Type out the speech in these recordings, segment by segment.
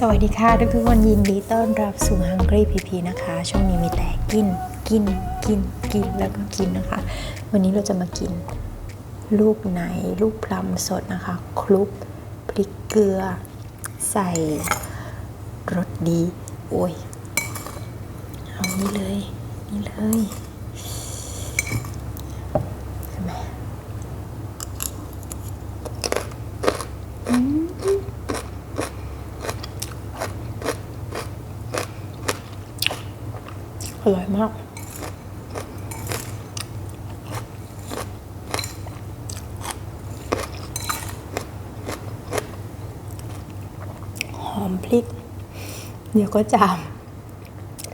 สวัสดีค่ะทุกทุกคนยินดีต้อนรับสู่ Hungry PP นะคะ ช่วงนี้มีแต่กินกินกินกินแล้วก็กินนะคะ วันนี้เราจะมากิน ลูกไหนลูกพลัมสดนะคะ คลุกพริกเกลือ ใส่รสดี โอ้ย เอานี่เลย นี่เลยเห็นไหมอ อร่อยมาก หอมพริก เดี๋ยวก็จาม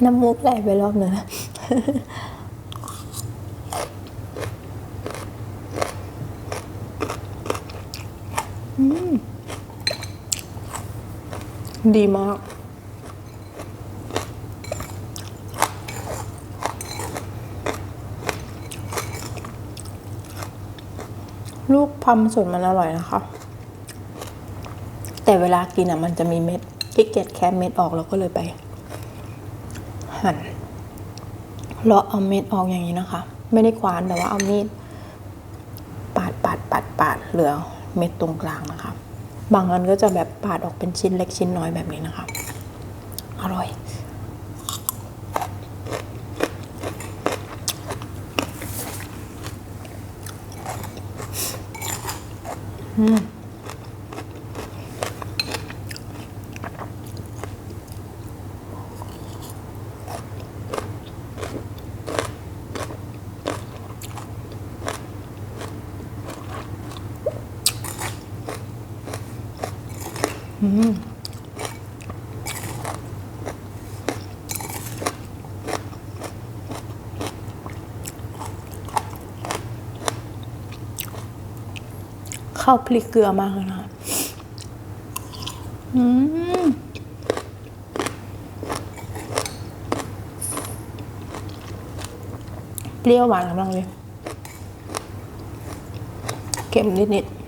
น้ำมูกไหลไปรอบหนึงนะอืมดีมาก ลูกพัมสดมันอร่อยนะคะ แต่เวลากินอะมันจะมีเม็ดขี้เกียจแคะเม็ดออกเราก็เลยไป หั่นเลาะเอาเม็ดออกอย่างนี้นะคะ ไม่ได้คว้านแต่ว่าเอามีดปาดปาดปาดปาดเหลือเม็ดตรงกลางนะคะ บางอันก็จะแบบปาดออกเป็นชิ้นเล็กชิ้นน้อยแบบนี้นะคะ อร่อย เข้าพริกเกลือมากเลยนะคะอืมเปรี้ยวหวานกำลังเลยเค็มนิดๆ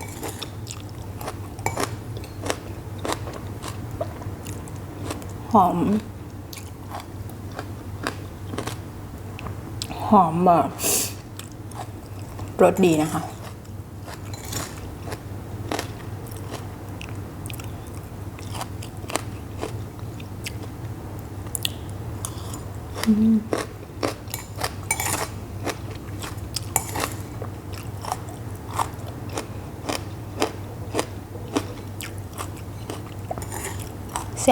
หอม หอมแบบรสดีนะคะ แซ่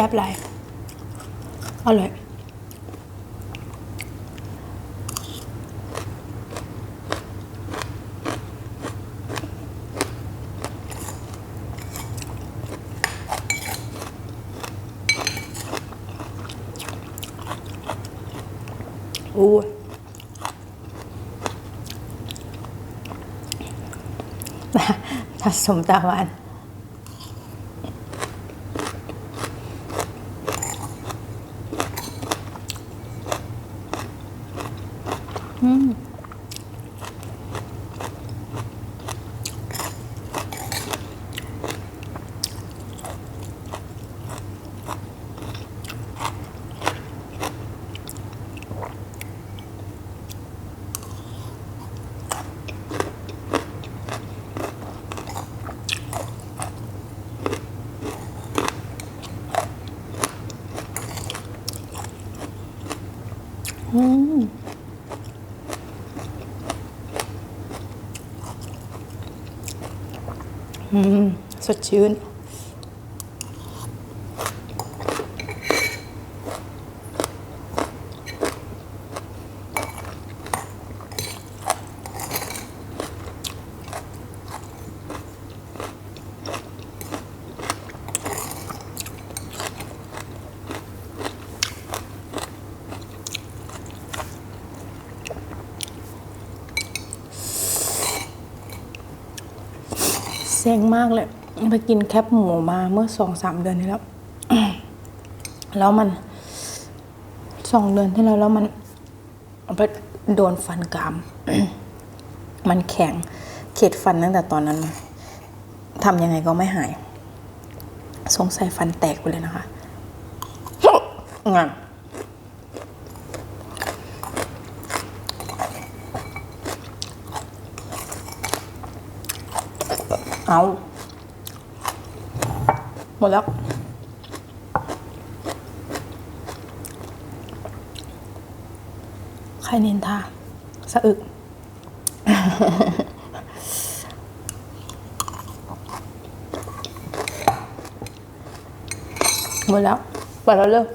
บหลายอร่อย อู้ยผสมตาวัน อืม สดชื่น เซ็งมากเลย ไปกินแคปหมูมาเมื่อสองสามเดือนที่แล้ว แล้วมันสองเดือนที่แล้วแล้วมันไปโดนฟันกราม มันแข็งเข็ดฟันตั้งแต่ตอนนั้นมาทำยังไงก็ไม่หาย สงสัยฟันแตกไปเลยนะคะงาน เอาหมดแล้ว ใครนินทาสะอึก หมดแล้วเปิดแล้วเร็ว